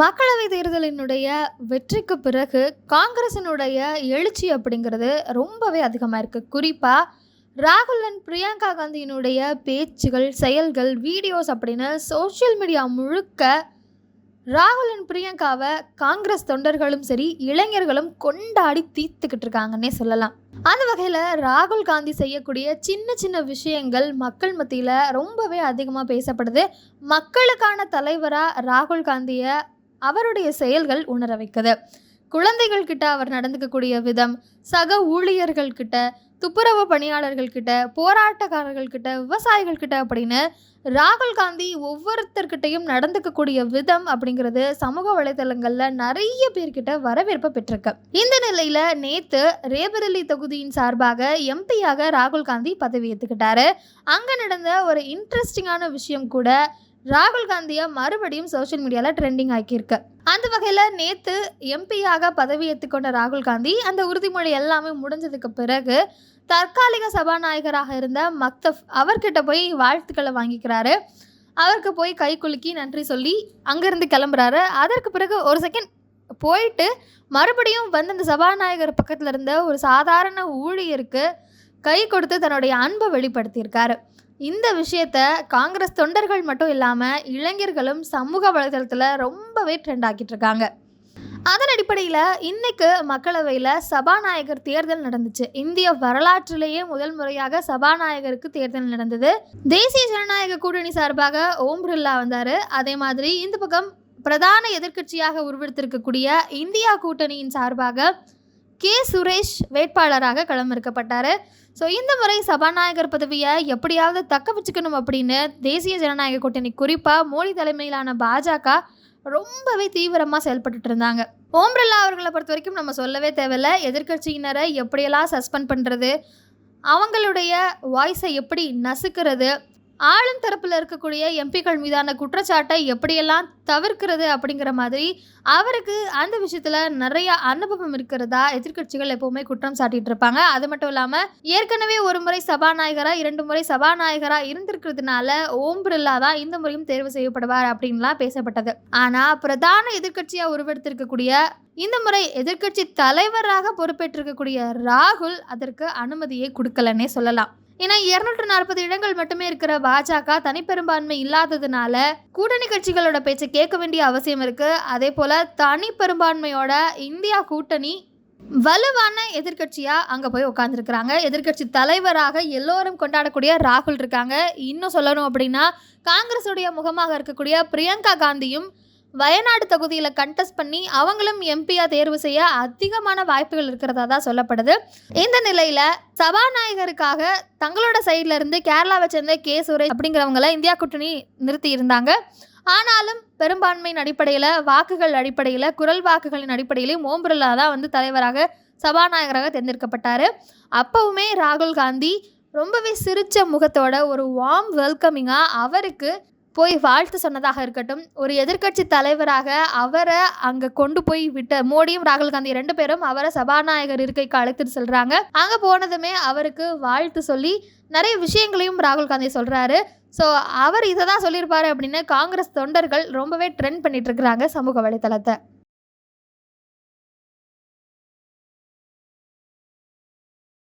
மக்களவை தேர்தலினுடைய வெற்றிக்கு பிறகு காங்கிரசினுடைய எழுச்சி அப்படிங்கிறது ரொம்பவே அதிகமாக இருக்குது குறிப்பாக ராகுல் அண்ட் பிரியங்கா காந்தியினுடைய பேச்சுகள் செயல்கள் வீடியோஸ் அப்படின்னு சோஷியல் மீடியா முழுக்க ராகுல் அண்ட் பிரியங்காவை காங்கிரஸ் தொண்டர்களும் சரி இளைஞர்களும் கொண்டாடி தீர்த்துக்கிட்டு இருக்காங்கன்னே சொல்லலாம். அந்த வகையில் ராகுல் காந்தி செய்யக்கூடிய சின்ன சின்ன விஷயங்கள் மக்கள் மத்தியில் ரொம்பவே அதிகமாக பேசப்படுது. மக்களுக்கான தலைவராக ராகுல் காந்தியை அவருடைய செயல்கள் உணர வைக்குது. குழந்தைகள் கிட்ட அவர் நடந்துக்கக்கூடிய விதம் சக ஊழியர்கள் கிட்ட துப்புரவு பணியாளர்கள் கிட்ட போராட்டக்காரர்கள் கிட்ட விவசாயிகள் கிட்ட அப்படின்னு ராகுல் காந்தி ஒவ்வொருத்தர்கிட்டையும் நடந்துக்கக்கூடிய விதம் அப்படிங்கிறது சமூக வலைதளங்களில் நிறைய பேர்கிட்ட வரவேற்பை பெற்றிருக்கு. இந்த நிலையில நேத்து ரேபரலி தொகுதியின் சார்பாக எம்பியாக ராகுல் காந்தி பதவி ஏற்றுக்கிட்டாரு அங்க நடந்த ஒரு இன்ட்ரெஸ்டிங்கான விஷயம் கூட ராகுல் காந்தியை மறுபடியும் சோஷியல் மீடியாவில் ட்ரெண்டிங் ஆக்கியிருக்கு. அந்த வகையில் நேற்று எம்பியாக பதவி ஏற்றுக்கொண்ட ராகுல் காந்தி அந்த உறுதிமொழி எல்லாமே முடிஞ்சதுக்கு பிறகு தற்காலிக சபாநாயகராக இருந்த மக்தப் அவர்கிட்ட போய் வாழ்த்துக்களை வாங்கிக்கிறாரு. அவருக்கு போய் கை குலுக்கி நன்றி சொல்லி அங்கேருந்து கிளம்புறாரு. அதற்கு பிறகு ஒரு செகண்ட் போயிட்டு மறுபடியும் வந்து அந்த சபாநாயகர் பக்கத்தில் இருந்த ஒரு சாதாரண ஊழியருக்கு கை கொடுத்து தன்னுடைய அன்பை வெளிப்படுத்தியிருக்காரு. இந்த விஷயத்த காங்கிரஸ் தொண்டர்கள் மட்டும் இல்லாமல் இளைஞர்களும் சமூக வலைதளத்தில் ரொம்பவே ட்ரெண்ட் ஆக்கிட்டு இருக்காங்க. அதன் அடிப்படையில் இன்னைக்கு மக்களவையில் சபாநாயகர் தேர்தல் நடந்துச்சு. இந்திய வரலாற்றிலேயே முதல் முறையாக சபாநாயகருக்கு தேர்தல் நடந்தது. தேசிய ஜனநாயக கூட்டணி சார்பாக ஓம் பிர்லா வந்தார். அதே மாதிரி இந்த பக்கம் பிரதான எதிர்க்கட்சியாக உருவெடுத்திருக்கக்கூடிய இந்தியா கூட்டணியின் சார்பாக கே சுரேஷ் வேட்பாளராக களமிறக்கப்பட்டார். ஸோ இந்த முறை சபாநாயகர் பதவியை எப்படியாவது தக்க வச்சுக்கணும் அப்படின்னு தேசிய ஜனநாயக கூட்டணி குறிப்பாக மோடி தலைமையிலான பாஜக ரொம்பவே தீவிரமாக செயல்பட்டுட்டு இருந்தாங்க. ஓம் பிர்லா அவர்களை பொறுத்த வரைக்கும் நம்ம சொல்லவே தேவையில்ல. எதிர்க்கட்சியினரை எப்படியெல்லாம் சஸ்பெண்ட் பண்ணுறது அவங்களுடைய வாய்ஸை எப்படி நசுக்கிறது ஆளும் தரப்பில் இருக்கக்கூடிய எம்பிக்கள் மீதான குற்றச்சாட்டை எப்படியெல்லாம் தவிர்க்கிறது அப்படிங்கிற மாதிரி அவருக்கு அந்த விஷயத்தில் நிறைய அனுபவம் இருக்கிறதா எதிர்க்கட்சிகள் எப்போவுமே குற்றம் சாட்டிட்டு இருப்பாங்க. அது மட்டும் இல்லாமல் ஏற்கனவே ஒரு முறை சபாநாயகராக இரண்டு முறை சபாநாயகராக இருந்திருக்கிறதுனால ஓம் பிர்லா தான் இந்த முறையும் தேர்வு செய்யப்படுவார் அப்படின்லாம் பேசப்பட்டது. ஆனால் பிரதான எதிர்க்கட்சியாக உருவெடுத்திருக்கக்கூடிய இந்த முறை எதிர்க்கட்சி தலைவராக பொறுப்பேற்றிருக்கக்கூடிய ராகுல் அதற்கு அனுமதியை கொடுக்கலன்னே சொல்லலாம். ஏன்னா இருநூற்று நாற்பது இடங்கள் மட்டுமே இருக்கிற பாஜக தனிப்பெரும்பான்மை இல்லாததுனால கூட்டணி கட்சிகளோட பேச்சை கேட்க வேண்டிய அவசியம் இருக்கு. அதே போல தனி பெரும்பான்மையோட இந்தியா கூட்டணி வலுவான எதிர்கட்சியா அங்க போய் உட்காந்துருக்கிறாங்க எதிர்க்கட்சி தலைவராக எல்லோரும் கொண்டாடக்கூடிய ராகுல் இருக்காங்க. இன்னும் சொல்லணும் அப்படின்னா காங்கிரஸுடைய முகமாக இருக்கக்கூடிய பிரியங்கா காந்தியும் வயநாடு தொகுதியில் கண்டெஸ்ட் பண்ணி அவங்களும் எம்பியாக தேர்வு செய்ய அதிகமான வாய்ப்புகள் இருக்கிறதா தான் சொல்லப்படுது. இந்த நிலையில் சபாநாயகருக்காக தங்களோட சைடில் இருந்து கேரளாவை சேர்ந்த கே. சுரேஷ் அப்படிங்கிறவங்கள இந்தியா கூட்டணி நிறுத்தி இருந்தாங்க. ஆனாலும் பெரும்பான்மையின் அடிப்படையில் வாக்குகள் அடிப்படையில் குரல் வாக்குகளின் அடிப்படையிலையும் ஓம் பிர்லா தான் வந்து தலைவராக சபாநாயகராக தேர்ந்தெடுக்கப்பட்டார். அப்போவுமே ராகுல் காந்தி ரொம்பவே சிரித்த முகத்தோட ஒரு வார்ம் வெல்கமிங்காக அவருக்கு போய் வாழ்த்து சொன்னதாக இருக்கட்டும். ஒரு எதிர்க்கட்சி தலைவராக அவரை அங்கே கொண்டு போய் விட்ட மோடியும் ராகுல் காந்தி ரெண்டு பேரும் அவரை சபாநாயகர் இருக்கைக்கு அழைத்துட்டு செல்றாங்க. அங்கே போனதுமே அவருக்கு வாழ்த்து சொல்லி நிறைய விஷயங்களையும் ராகுல் காந்தி சொல்றாரு. ஸோ அவர் இதை தான் சொல்லியிருப்பாரு அப்படின்னு காங்கிரஸ் தொண்டர்கள் ரொம்பவே ட்ரெண்ட் பண்ணிட்டு இருக்கிறாங்க சமூக வலைத்தளத்தை.